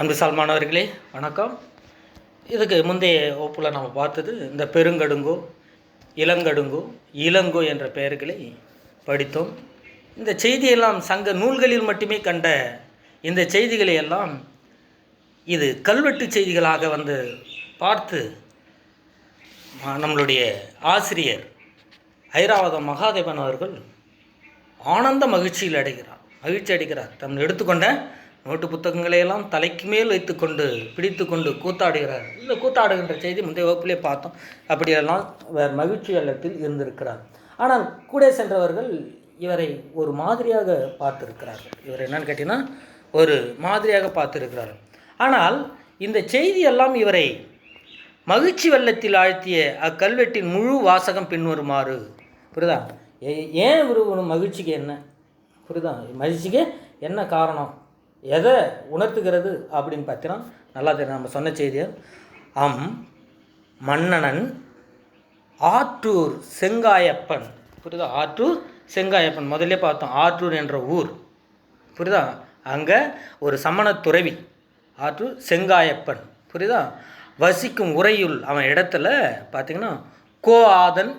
அன்பு சல்மானவர்களே வணக்கம். இதுக்கு முந்தைய வகுப்பில் நம்ம பார்த்தது இந்த பெருங்கடுங்கோ இளங்கடுங்கோ இளங்கோ என்ற பெயர்களை படித்தோம். இந்த செய்தியெல்லாம் சங்க நூல்களில் மட்டுமே கண்ட இந்த செய்திகளை எல்லாம் இது கல்வெட்டு செய்திகளாக வந்து பார்த்து நம்மளுடைய ஆசிரியர் ஐராவதம் மகாதேவன் அவர்கள் ஆனந்த மகிழ்ச்சியில் அடைகிறார் மகிழ்ச்சி அடைகிறார். தம் எடுத்துக்கொண்ட நோட்டு புத்தகங்களை எல்லாம் தலைக்கு மேல் வைத்துக்கொண்டு பிடித்து கொண்டு கூத்தாடுகிறார். இந்த கூத்தாடுகின்ற செய்தி முந்தைய வகுப்பிலே பார்த்தோம். அப்படியெல்லாம் வேறு மகிழ்ச்சி வெள்ளத்தில் இருந்திருக்கிறார். ஆனால் கூட சென்றவர்கள் இவரை ஒரு மாதிரியாக பார்த்திருக்கிறார்கள். இவர் என்னன்னு கேட்டீங்கன்னா ஒரு மாதிரியாக பார்த்துருக்கிறார். ஆனால் இந்த செய்தி எல்லாம் இவரை மகிழ்ச்சி வெள்ளத்தில் ஆழ்த்திய அக்கல்வெட்டின் முழு வாசகம் பின்வருமாறு. புரியுதா? ஏ- ஏன் இவர் மகிழ்ச்சிக்கு என்ன? புரியுதா? மகிழ்ச்சிக்கு என்ன காரணம்? எதை உணர்த்துகிறது அப்படின்னு பார்த்தீங்கன்னா நல்லா தெரியும். நம்ம சொன்ன செய்தி அம் மன்னனன் ஆற்றூர் செங்காயப்பன். புரியுதா? ஆற்றூர் செங்காயப்பன். முதல்ல பார்த்தோம் ஆற்றூர் என்ற ஊர். புரியுதா? அங்கே ஒரு சமண துறவி ஆற்றூர் செங்காயப்பன். புரியுதா? வசிக்கும் உறையுள் அவன் இடத்துல பார்த்தீங்கன்னா கோ ஆதன்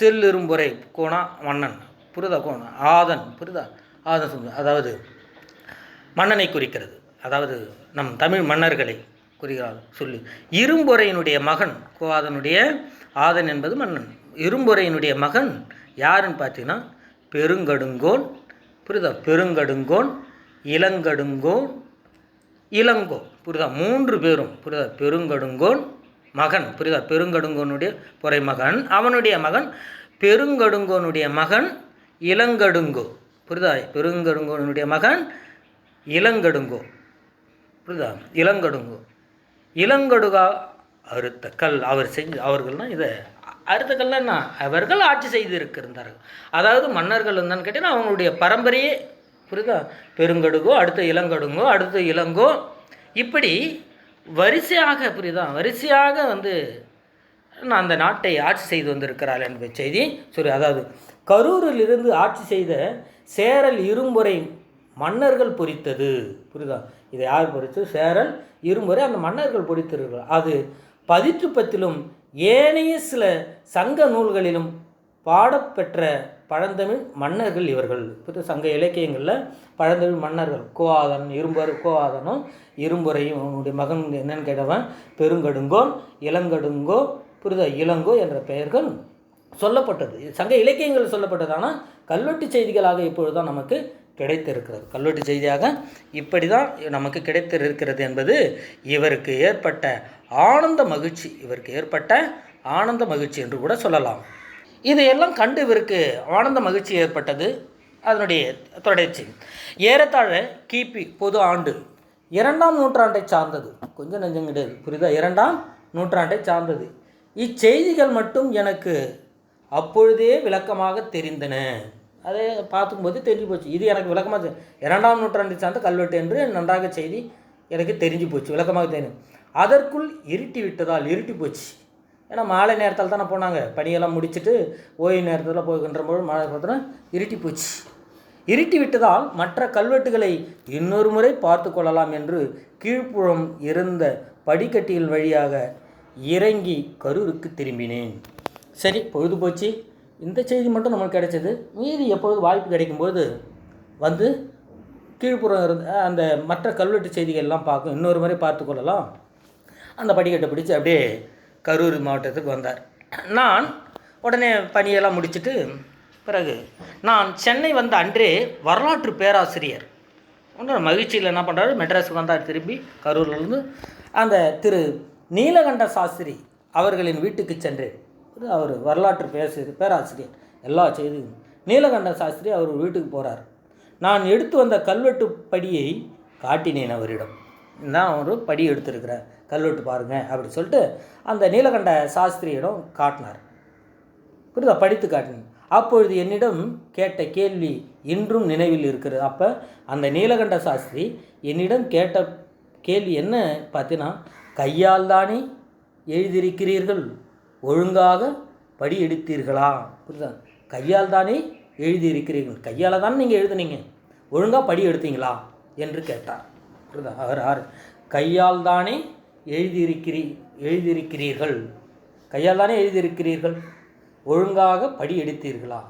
செல்லிரும்புரை கோணா மன்னன். புரியுதா கோணா ஆதன். புரியுதா? ஆதன் சொல்லுங்கள் அதாவது மன்னனை குறிக்கிறது. அதாவது நம் தமிழ் மன்னர்களை குறிக்கிறார் சொல்லு. இரும்பொறையினுடைய மகன் கோவாதனுடைய ஆதன் என்பது மன்னன். இரும்பொறையினுடைய மகன் யாருன்னு பார்த்தீங்கன்னா பெருங்கடுங்கோன் புரியுதா? பெருங்கடுங்கோன் இளங்கடுங்கோன் இளங்கோ புரியுதா? மூன்று பேரும் புரியுதா? பெருங்கடுங்கோன் மகன் புரியுதா? பெருங்கடுங்கோனுடைய பொறை மகன் அவனுடைய மகன் பெருங்கடுங்கோனுடைய மகன் இளங்கடுங்கோ புரியுதா? பெருங்கடுங்கோனுடைய மகன் இளங்கடுங்கோ. புரியுதா? இளங்கடுங்கோ. இளங்கடுகா அறுத்த கல் அவர் செஞ்சு அவர்கள்னால் இதை அறுத்த கல்னா அவர்கள் ஆட்சி செய்து இருக்கிறார்கள் அதாவது மன்னர்கள் என்னன்னு கேட்டீங்கன்னா அவங்களுடைய பரம்பரையே புரியுதா? பெருங்கடுகோ அடுத்து இளங்கடுங்கோ அடுத்து இளங்கோ. இப்படி வரிசையாக புரியுதா? வரிசையாக வந்து நான் அந்த நாட்டை ஆட்சி செய்து வந்திருக்கிறாள் என்ற செய்தி சரி அதாவது கரூரிலிருந்து ஆட்சி செய்த சேரல் இரும்புரை மன்னர்கள் பொறித்தது. புரியுதா? இதை யார் பொறித்து சேரல் இருமுறை அந்த மன்னர்கள் பொறித்திருக்கிறார். அது பதிற்றுப்பத்திலும் ஏனைய சில சங்க நூல்களிலும் பாடப்பெற்ற பழந்தமிழ் மன்னர்கள் இவர்கள். புது சங்க இலக்கியங்களில் பழந்தமிழ் மன்னர்கள். கோவாதன் இரும்பர் கோவாதனும் இரும்புரையும் அவனுடைய மகன் என்னன்னு கேட்டவன்? பெருங்கடுங்கோ இளங்கடுங்கோ புரிதா இளங்கோ என்ற பெயர்கள் சொல்லப்பட்டது. சங்க இலக்கியங்கள் சொல்லப்பட்டது. ஆனால் கல்வெட்டு செய்திகளாக இப்பொழுது தான் நமக்கு கிடைத்திருக்கிறது. கல்வெட்டு செய்தியாக இப்படி தான் நமக்கு கிடைத்திருக்கிறது என்பது இவருக்கு ஏற்பட்ட ஆனந்த மகிழ்ச்சி இவருக்கு ஏற்பட்ட ஆனந்த மகிழ்ச்சி என்று கூட சொல்லலாம். இதையெல்லாம் கண்டு இவருக்கு ஆனந்த மகிழ்ச்சி ஏற்பட்டது. அதனுடைய தொடர்ச்சி. ஏறத்தாழ கிபி பொது ஆண்டு இரண்டாம் நூற்றாண்டை சார்ந்தது. கொஞ்சம் நெஞ்சம் கிடையாது புரியுதா? இரண்டாம் நூற்றாண்டை சார்ந்தது. இச்செய்திகள் மட்டும் எனக்கு அப்பொழுதே விளக்கமாக தெரிந்தன. அதை பார்த்துக்கும்போது தெரிஞ்சு போச்சு. இது எனக்கு விளக்கமாக இரண்டாம் நூற்றாண்டை சார்ந்த கல்வெட்டு என்று நன்றாக செய்தி எனக்கு தெரிஞ்சு போச்சு விளக்கமாக தெரியும். அதற்குள் இருட்டி விட்டதால் இருட்டி போச்சு. ஏன்னா மாலை நேரத்தில் தானே போனாங்க. பணியெல்லாம் முடிச்சுட்டு ஓய்வு நேரத்தில் போகின்ற போது மாலை பார்த்தோன்னா இருட்டி போச்சு. இருட்டி விட்டதால் மற்ற கல்வெட்டுகளை இன்னொரு முறை பார்த்து கொள்ளலாம் என்று கீழ்ப்புறம் இருந்த படிக்கட்டியில் வழியாக இறங்கி கரூருக்கு திரும்பினேன். சரி பொழுது போச்சு. இந்த செய்தி மட்டும் நமக்கு கிடைச்சது. மீதி எப்பொழுது வாய்ப்பு கிடைக்கும்போது வந்து கீழ்ப்புறம் இருந்த அந்த மற்ற கல்வெட்டு செய்திகள்லாம் பார்க்கும். இன்னொரு முறை பார்த்து கொள்ளலாம். அந்த படிக்கட்டை பிடிச்சி அப்படியே கரூர் மாவட்டத்துக்கு வந்தார். நான் உடனே பணியெல்லாம் முடிச்சிட்டு பிறகு நான் சென்னை வந்த அன்றே வரலாற்று பேராசிரியர். ஒன்றும் மகிழ்ச்சியில் என்ன பண்ணுறாரு மெட்ராஸுக்கு வந்தார் திரும்பி கரூர்லேருந்து அந்த திரு. நீலகண்ட சாஸ்திரி அவர்களின் வீட்டுக்கு சென்றேன். அவர் வரலாற்று பேசு பேராசிரியர் எல்லா செய்தியும் நீலகண்ட சாஸ்திரி அவர் வீட்டுக்கு போகிறார் நான் எடுத்து வந்த கல்வெட்டு படியை காட்டினேன் அவரிடம். நான் ஒரு படி எடுத்திருக்கிறேன் கல்வெட்டு பாருங்க அப்படி சொல்லிட்டு அந்த நீலகண்ட சாஸ்திரியிடம் காட்டினார். புரியுதா? படித்து காட்டினேன் அப்பொழுது என்னிடம் கேட்ட கேள்வி இன்றும் நினைவில் இருக்கிறது. அப்போ அந்த நீலகண்ட சாஸ்திரி என்னிடம் கேட்ட கேள்வி என்ன? பார்த்தீங்கன்னா கையால் தானே எழுதியிருக்கிறீர்கள்? ஒழுங்காக படி எடுத்தீர்களா? புரியுதா? கையால் தானே எழுதியிருக்கிறீர்கள். கையால் தானே நீங்கள் எழுதுனீங்க. ஒழுங்காக படி எடுத்தீங்களா? என்று கேட்டார். புரியுதா? அவர் ஆர் கையால் தானே எழுதியிருக்கிறீ எழுதியிருக்கிறீர்கள். கையால் தானே எழுதியிருக்கிறீர்கள். ஒழுங்காக படி எடுத்தீர்களா?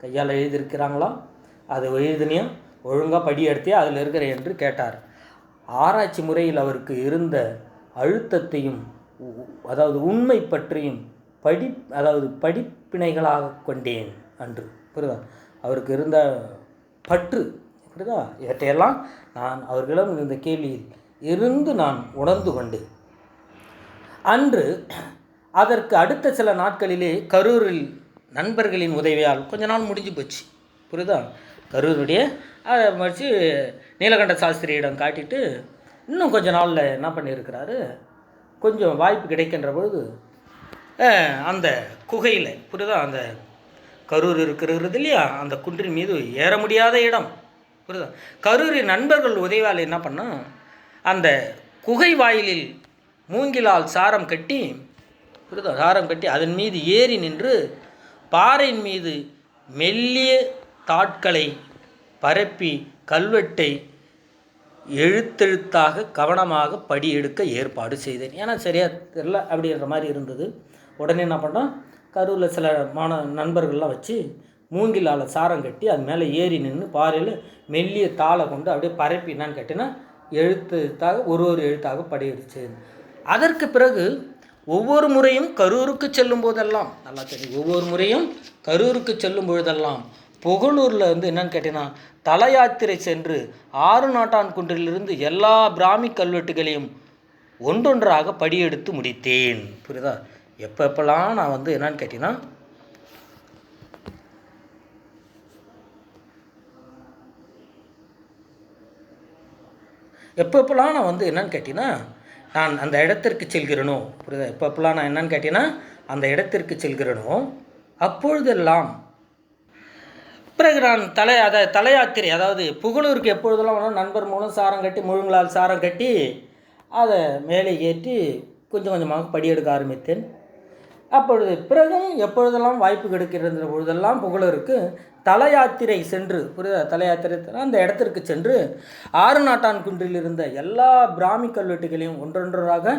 கையால் எழுதியிருக்கிறாங்களா? அதை எழுதினியும் ஒழுங்காக படி எடுத்தே அதில் இருக்கிறேன் என்று கேட்டார். ஆராய்ச்சி முறையில் அவருக்கு இருந்த அழுத்தத்தையும் அதாவது உண்மை பற்றியும் படி அதாவது படிப்பினைகளாக கொண்டேன் அன்று. புரியுதா? அவருக்கு இருந்த பற்று புரியுதா? இவற்றையெல்லாம் நான் அவர்களிடம் இருந்த கேள்வியில் இருந்து நான் உணர்ந்து கொண்டேன். அன்று அதற்கு அடுத்த சில நாட்களிலே கரூரில் நண்பர்களின் உதவியால் கொஞ்ச நாள் முடிஞ்சு போச்சு. புரியுதா? கரூருடைய அதை வச்சு நீலகண்ட சாஸ்திரியிடம் காட்டிட்டு இன்னும் கொஞ்ச நாளில் என்ன பண்ணியிருக்கிறாரு? கொஞ்சம் வாய்ப்பு கிடைக்கின்ற பொழுது அந்த குகையில் புரியுதா? அந்த கரூர் இருக்கிறது இல்லையா? அந்த குன்றின் மீது ஏற முடியாத இடம் புரியுதா? கரூரின் நண்பர்கள் உதவியால் என்ன பண்ணும் அந்த குகை வாயிலில் மூங்கிலால் சாரம் கட்டி புரியுதா? சாரம் கட்டி அதன் மீது ஏறி நின்று பாறையின் மீது மெல்லிய தாட்களை பரப்பி கல்வெட்டை எழுத்தெழுத்தாக கவனமாக படி எடுக்க ஏற்பாடு செய்தேன். ஏன்னா சரியாக தெரில அப்படின்ற மாதிரி இருந்தது. உடனே என்ன பண்ணோம்? கரூரில் சில மாண நண்பர்கள்லாம் வச்சு மூங்கிலால் சாரம் கட்டி அது மேலே ஏறி நின்று பாறையில் மெல்லிய தாளை கொண்டு அப்படியே பரப்பி என்னான்னு கேட்டினா எழுத்தெழுத்தாக ஒரு ஒரு எழுத்தாக படி எடுத்து. அதற்கு பிறகு ஒவ்வொரு முறையும் கரூருக்கு செல்லும் போதெல்லாம் நல்லா தெரியும். ஒவ்வொரு முறையும் கரூருக்கு செல்லும் பொழுதெல்லாம் புகழூரில் வந்து என்னன்னு கேட்டீங்கன்னா தல யாத்திரை சென்று ஆறு நாட்டான் குன்றிலிருந்து எல்லா பிராமி கல்வெட்டுகளையும் ஒன்றொன்றாக படியெடுத்து முடித்தேன். புரியுதா? எப்போ எப்போல்லாம் நான் வந்து என்னன்னு கேட்டீங்கன்னா எப்போ எப்போல்லாம் நான் வந்து என்னன்னு கேட்டீங்கன்னா நான் அந்த இடத்திற்கு செல்கிறனோ புரியுதா? எப்போ எப்போல்லாம் நான் என்னன்னு கேட்டீங்கன்னா அந்த இடத்திற்கு செல்கிறனோ அப்பொழுதெல்லாம் பிறகு நான் தலை அதை தலையாத்திரை அதாவது புகழூருக்கு எப்பொழுதெல்லாம் வேணும் நண்பர் மூலம் சாரம் கட்டி முழுங்களால் சாரம் கட்டி அதை மேலே ஏற்றி கொஞ்சம் கொஞ்சமாக படியெடுக்க ஆரம்பித்தேன். அப்பொழுது பிறகும் எப்பொழுதெல்லாம் வாய்ப்பு கிடைக்கின்ற பொழுதெல்லாம் புகழருக்கு தலையாத்திரை சென்று புரியுதா? தலையாத்திரை அந்த இடத்திற்கு சென்று ஆறு நாட்டான் குன்றில் இருந்த எல்லா பிராமி கல்வெட்டுகளையும் ஒன்றொன்றாக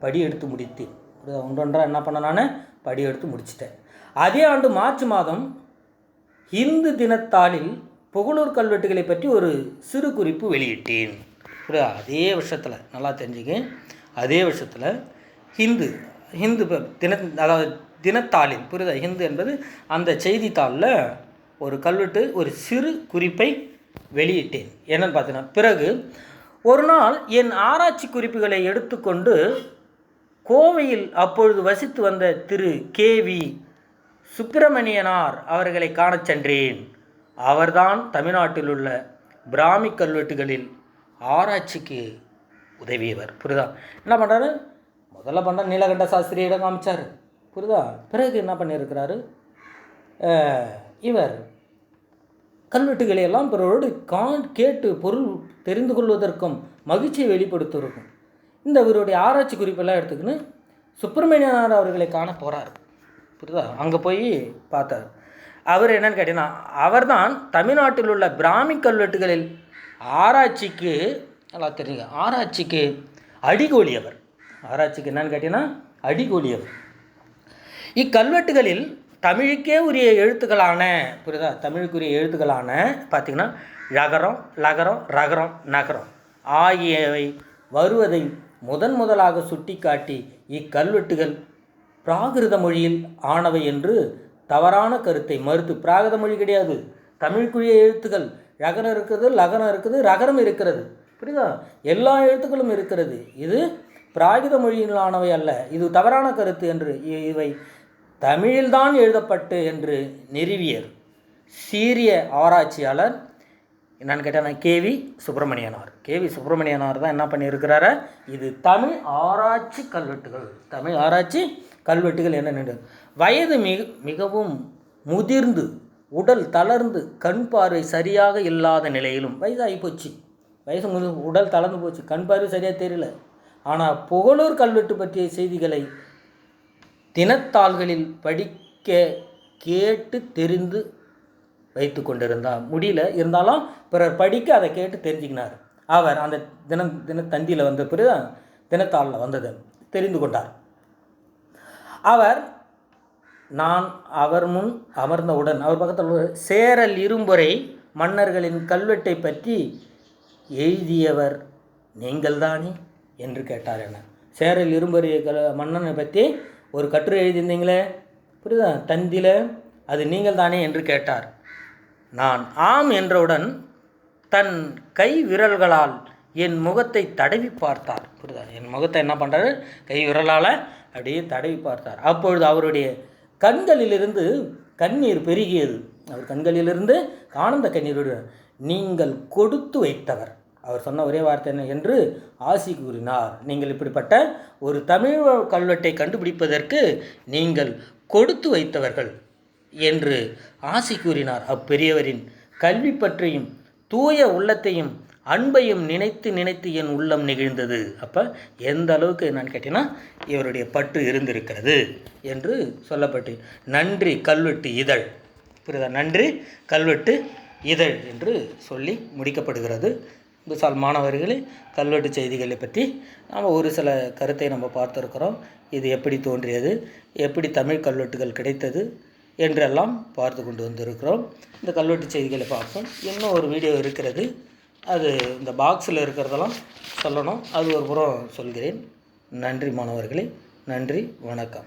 படி எடுத்து முடித்தேன். புரியுதா? ஒன்றொன்றாக என்ன பண்ண நான்? படி எடுத்து முடிச்சிட்டேன். அதே ஆண்டு மார்ச் மாதம் இந்து தினத்தாளில் புகழூர் கல்வெட்டுகளை பற்றி ஒரு சிறு குறிப்பு வெளியிட்டேன். புரியுதா அதே வருஷத்தில் நல்லா தெரிஞ்சுங்க. அதே வருஷத்தில் ஹிந்து ஹிந்து ப- தின அதாவது தினத்தாளில் புரிதா? ஹிந்து என்பது அந்த செய்தித்தாளில் ஒரு கல்வெட்டு ஒரு சிறு குறிப்பை வெளியிட்டேன். என்னன்னு பார்த்தீங்கன்னா பிறகு ஒரு நாள் என் ஆராய்ச்சி குறிப்புகளை எடுத்துக்கொண்டு கோவையில் அப்பொழுது வசித்து வந்த திரு கேவி சுப்பிரமணியனார் அவர்களை காணச் சென்றேன். அவர்தான் தமிழ்நாட்டில் உள்ள பிராமி கல்வெட்டுகளில் ஆராய்ச்சிக்கு உதவியவர். புரியுதா? என்ன பண்ணுறாரு முதல்ல பண்ண நீலகண்ட சாஸ்திரியிடம் காமிச்சார். புரியுதா? பிறகு என்ன பண்ணியிருக்கிறாரு? இவர் கல்வெட்டுகளை எல்லாம் பிறரோடு கான் கேட்டு பொருள் தெரிந்து கொள்வதற்கும் மகிழ்ச்சியை வெளிப்படுத்துவதற்கும் இந்த இவருடைய ஆராய்ச்சி குறிப்பெல்லாம் எடுத்துக்கின்னு சுப்பிரமணியனார் அவர்களை காண போகிறார் புரியுதா? அங்கே போய் பார்த்தார். அவர் என்னன்னு கேட்டீங்கன்னா அவர்தான் தமிழ்நாட்டில் உள்ள பிராமி கல்வெட்டுகளில் ஆராய்ச்சிக்கு நல்லா தெரியுங்க ஆராய்ச்சிக்கு அடிகோலியவர். ஆராய்ச்சிக்கு என்னன்னு கேட்டீங்கன்னா அடிகோலியவர். இக்கல்வெட்டுகளில் தமிழுக்கே உரிய எழுத்துக்களான புரியுதா? தமிழுக்குரிய எழுத்துக்களான பார்த்திங்கன்னா ழகரம் லகரம் ரகரம் நகரம் ஆகியவை வருவதை முதன் முதலாக சுட்டி காட்டி இக்கல்வெட்டுகள் பிராகிருத மொழியில் ஆனவை என்று தவறான கருத்தை மறுத்து பிராகிருத மொழி கிடையாது. தமிழுக்குரிய எழுத்துக்கள் ரகனம் இருக்குது லகனம் இருக்குது ரகரம் இருக்கிறது. புரியுதா? எல்லா எழுத்துக்களும் இருக்கிறது. இது பிராகித மொழியிலானவை அல்ல. இது தவறான கருத்து என்று இ- இவை தமிழில்தான் எழுதப்பட்டு என்று நிறுவியர் சீரிய ஆராய்ச்சியாளர் என்னன்னு கேட்டால் கேவி சுப்பிரமணியனார். கேவி சுப்பிரமணியனார் தான் என்ன பண்ணியிருக்கிறாரு? இது தமிழ் ஆராய்ச்சி கல்வெட்டுகள். தமிழ் ஆராய்ச்சி கல்வெட்டுகள் என்ன வயது மிக மிகவும் முதிர்ந்து உடல் தளர்ந்து கண் பார்வை சரியாக இல்லாத நிலையிலும் வயதாகி போச்சு. வயசு முது உடல் தளர்ந்து போச்சு. கண் பார்வை சரியாக தெரியல. ஆனால் புகழூர் கல்வெட்டு பற்றிய செய்திகளை தினத்தாள்களில் படிக்க கேட்டு தெரிந்து வைத்து கொண்டிருந்தார் முடியல. இருந்தாலும் பிறர் படிக்க அதை கேட்டு தெரிஞ்சுக்கினார். அவர் அந்த தினம் தினத்தந்தியில் வந்த பிறகு தினத்தாளில் வந்தது தெரிந்து கொண்டார். அவர் நான் அவர் முன் அமர்ந்தவுடன் அவர் பக்கத்தில் ஒரு சேரல் இரும்புரை மன்னர்களின் கல்வெட்டை பற்றி எழுதியவர் நீங்கள்தானே என்று கேட்டார் என. சேரல் இரும்புரை கல மன்னனை பற்றி ஒரு கட்டுரை எழுதியிருந்தீங்களே? புரியுதா? தந்தியில் அது நீங்கள் தானே என்று கேட்டார். நான் ஆம் என்றவுடன் தன் கை விரல்களால் என் முகத்தை தடவி பார்த்தார். புரியுதா? என் முகத்தை என்ன பண்ணுறாரு கை விரலால் அப்படியே தடவி பார்த்தார். அப்பொழுது அவருடைய கண்களிலிருந்து கண்ணீர் பெருகியது. அவர் கண்களிலிருந்து ஆனந்த கண்ணீர் விடுவார் நீங்கள் கொடுத்து வைத்தவர். அவர் சொன்ன ஒரே வார்த்தை என்ன என்று ஆசி கூறினார். நீங்கள் இப்படிப்பட்ட ஒரு தமிழ் கல்வெட்டை கண்டுபிடிப்பதற்கு நீங்கள் கொடுத்து வைத்தவர்கள் என்று ஆசி கூறினார். அப்பெரியவரின் கல்வி பற்றியும் தூய உள்ளத்தையும் அன்பையும் நினைத்து நினைத்து என் உள்ளம் நெகிழ்ந்தது. அப்போ எந்த அளவுக்கு என்னன்னு கேட்டீங்கன்னா இவருடைய பற்று இருந்திருக்கிறது என்று சொல்லப்பட்டு நன்றி கல்வெட்டு இதழ். புரியுதா? நன்றி கல்வெட்டு இதழ் என்று சொல்லி முடிக்கப்படுகிறது. விசால் மாணவர்களே கல்வெட்டு செய்திகளை பற்றி நாம் ஒரு சில கருத்தை நம்ம பார்த்துருக்குறோம். இது எப்படி தோன்றியது? எப்படி தமிழ் கல்வெட்டுகள் கிடைத்தது? என்றெல்லாம் பார்த்து கொண்டு வந்திருக்கிறோம். இந்த கல்வெட்டு செய்திகளை பார்ப்போம். இன்னும் ஒரு வீடியோ இருக்கிறது. அது இந்த பாக்ஸில் இருக்கிறதெல்லாம் சொல்லணும். அது ஒரு புறம் சொல்கிறேன். நன்றி மாணவர்களே. நன்றி. வணக்கம்.